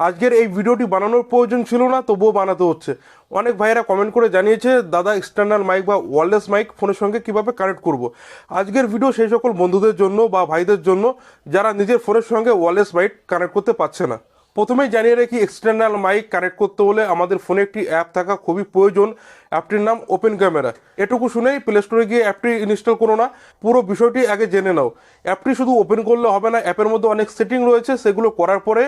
আজকের এই ভিডিওটি বানানোর প্রয়োজন ছিল না, তবুও বানাতে হচ্ছে। অনেক ভাইয়েরা কমেন্ট করে জানিয়েছে, দাদা এক্সটার্নাল মাইক বা ওয়ারলেস মাইক ফোনের সঙ্গে কীভাবে কানেক্ট করব? আজকের ভিডিও সেই সকল বন্ধুদের জন্য বা ভাইদের জন্য, যারা নিজের ফোনের সঙ্গে ওয়ারলেস মাইক কানেক্ট করতে পারছে না। প্রথমেই জানিয়ে রাখি এক্সটার্নাল মাইক কানেক্ট করতে হলে আমাদের ফোনে একটি অ্যাপ থাকা খুবই প্রয়োজন। অ্যাপটির নাম ওপেন ক্যামেরা এটুকু শুনেই প্লে স্টোরে গিয়ে অ্যাপটি ইনস্টল করো না। পুরো বিষয়টি আগে জেনে নাও। অ্যাপটি শুধু ওপেন করলে হবে না অ্যাপের মধ্যে অনেক সেটিং রয়েছে। সেগুলো করার পরে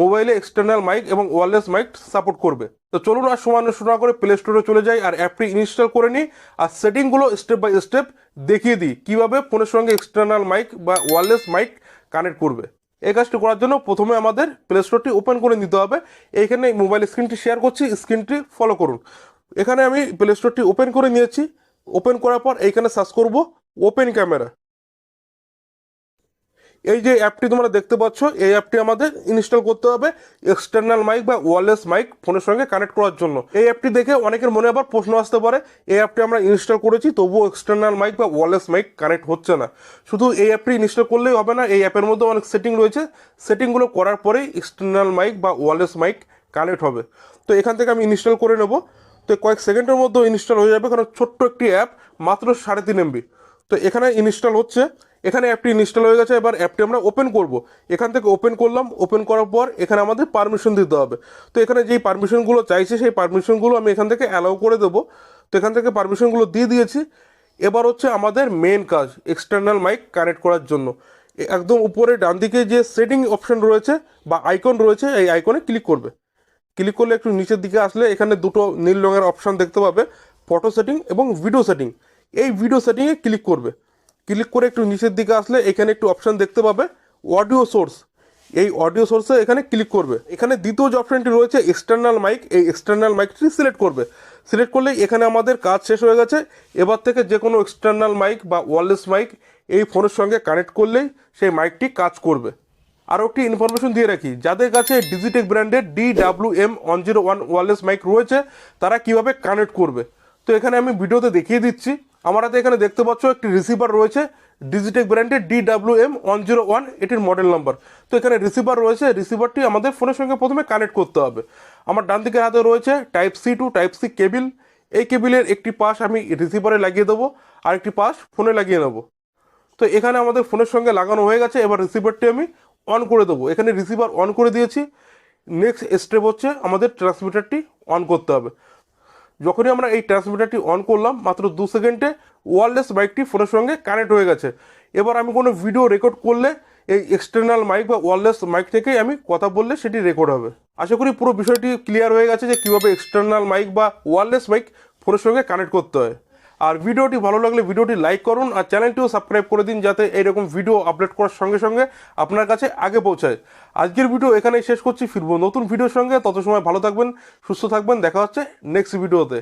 মোবাইলে এক্সটার্নাল মাইক এবং ওয়ারলেস মাইক সাপোর্ট করবে। তো চলুন আর সমান শোনা করে প্লে স্টোরে চলে যাই আর অ্যাপটি ইনস্টল করে নিই আর সেটিংগুলো স্টেপ বাই স্টেপ দেখিয়ে দিই। কীভাবে ফোনের সঙ্গে এক্সটার্নাল মাইক বা ওয়ারলেস মাইক কানেক্ট করবে। এই কাজটি করার জন্য প্রথমে আমাদের প্লে স্টোরটি ওপেন করে নিতে হবে। এইখানে মোবাইল স্ক্রিনটি শেয়ার করছি স্ক্রিনটি ফলো করুন। এখানে আমি প্লে স্টোরটি ওপেন করে নিয়েছি। ওপেন করার পর এইখানে সার্চ করব ওপেন ক্যামেরা এই যে অ্যাপটি তোমরা দেখতে পাচ্ছ, এই অ্যাপটি আমাদের ইনস্টল করতে হবে এক্সটার্নাল মাইক বা ওয়্যারলেস মাইক ফোনের সঙ্গে কানেক্ট করার জন্য। এই অ্যাপটি দেখে অনেকের মনে আবার প্রশ্ন আসতে পারে, এই অ্যাপটি আমরা ইনস্টল করেছি, তবুও এক্সটার্নাল মাইক বা ওয়্যারলেস মাইক কানেক্ট হচ্ছে না। শুধু এই অ্যাপটি ইনস্টল করলেই হবে না, এই অ্যাপের মধ্যে অনেক সেটিং রয়েছে। সেটিংগুলো করার পরেই এক্সটার্নাল মাইক বা ওয়্যারলেস মাইক কানেক্ট হবে। তো এখান থেকে আমি ইনস্টল করে নেব। তো কয়েক সেকেন্ডের মধ্যে ইনস্টল হয়ে যাবে, কারণ ছোট্ট একটি অ্যাপ মাত্র সাড়ে তিন এমবি তো এখানে ইনস্টল হচ্ছে। এখানে অ্যাপটি ইনস্টল হয়ে গেছে, এবার অ্যাপটি আমরা ওপেন করব। এখান থেকে ওপেন করলাম ওপেন করার পর এখানে আমাদের পারমিশন দিতে হবে। তো এখানে যেই পারমিশনগুলো চাইছে, সেই পারমিশনগুলো আমি এখান থেকে অ্যালাউ করে দেবো। তো এখান থেকে পারমিশনগুলো দিয়ে দিয়েছি। এবার হচ্ছে আমাদের মেন কাজ এক্সটার্নাল মাইক কানেক্ট করার জন্য। একদম উপরে ডান দিকে যে সেটিং অপশন রয়েছে বা আইকন রয়েছে, এই আইকনে ক্লিক করবে। ক্লিক করলে একটু নিচের দিকে আসলে এখানে দুটো নীল রঙের অপশন দেখতে পাবে ফটো সেটিং এবং ভিডিও সেটিং এই ভিডিও সেটিংয়ে ক্লিক করবে। ক্লিক করে একটু নিচের দিকে আসলে এখানে একটু অপশান দেখতে পাবে অডিও সোর্স এই অডিও সোর্সে এখানে ক্লিক করবে। এখানে দ্বিতীয় যে অপশনটি রয়েছে এক্সটার্নাল মাইক এই এক্সটার্নাল মাইকটি সিলেক্ট করবে। সিলেক্ট করলেই এখানে আমাদের কাজ শেষ হয়ে গেছে। এবার থেকে যে কোনো এক্সটার্নাল মাইক বা ওয়ারলেস মাইক এই ফোনের সঙ্গে কানেক্ট করলেই সেই মাইকটি কাজ করবে। আরও একটি ইনফরমেশন দিয়ে রাখি, যাদের কাছে ডিজিটেক ব্র্যান্ডের D W M one zero one wireless mic রয়েছে, তারা কীভাবে কানেক্ট করবে? তো এখানে আমি ভিডিওতে দেখিয়ে দিচ্ছি। আমার হাতে এখানে দেখতে পাচ্ছ একটি রিসিভার রয়েছে ডিজিটেক ব্র্যান্ডের D W M one zero one এটির মডেল নাম্বার তো এখানে রিসিভার রয়েছে রিসিভারটি আমাদের ফোনের সঙ্গে প্রথমে কানেক্ট করতে হবে। আমার ডান দিকে হাতে রয়েছে type C to type C cable এই কেবিলের একটি পাশ আমি রিসিভারে লাগিয়ে দেবো আর একটি পাশ ফোনে লাগিয়ে নেব। তো এখানে আমাদের ফোনের সঙ্গে লাগানো হয়ে গেছে, এবার রিসিভারটি আমি অন করে দেবো। এখানে রিসিভার অন করে দিয়েছি। নেক্সট স্টেপ হচ্ছে আমাদের ট্রান্সমিটারটি অন করতে হবে। যখনই আমরা এই ট্রান্সমিটারটি অন করলাম, মাত্র দু সেকেন্ডে ওয়ারলেস মাইকটি ফোনের সঙ্গে কানেক্ট হয়ে গেছে। এবার আমি কোনো ভিডিও রেকর্ড করলে এই এক্সটার্নাল মাইক বা ওয়ারলেস মাইক থেকেই আমি কথা বললে সেটি রেকর্ড হবে। আশা করি পুরো বিষয়টি ক্লিয়ার হয়ে গেছে যে কীভাবে এক্সটার্নাল মাইক বা ওয়ারলেস মাইক ফোনের সঙ্গে কানেক্ট করতে হয়। আর ভিডিওটি ভালো লাগলে ভিডিওটি লাইক করুন আর চ্যানেলটিও সাবস্ক্রাইব করে দিন যাতে এইরকম ভিডিও আপলোড করার সঙ্গে সঙ্গে আপনার কাছে আগে পৌঁছায়। আজকের ভিডিও এখানেই শেষ করছি। ফিরবো নতুন ভিডিওর সঙ্গে। তত সময় ভালো থাকবেন, সুস্থ থাকবেন। দেখা হচ্ছে নেক্সট ভিডিওতে।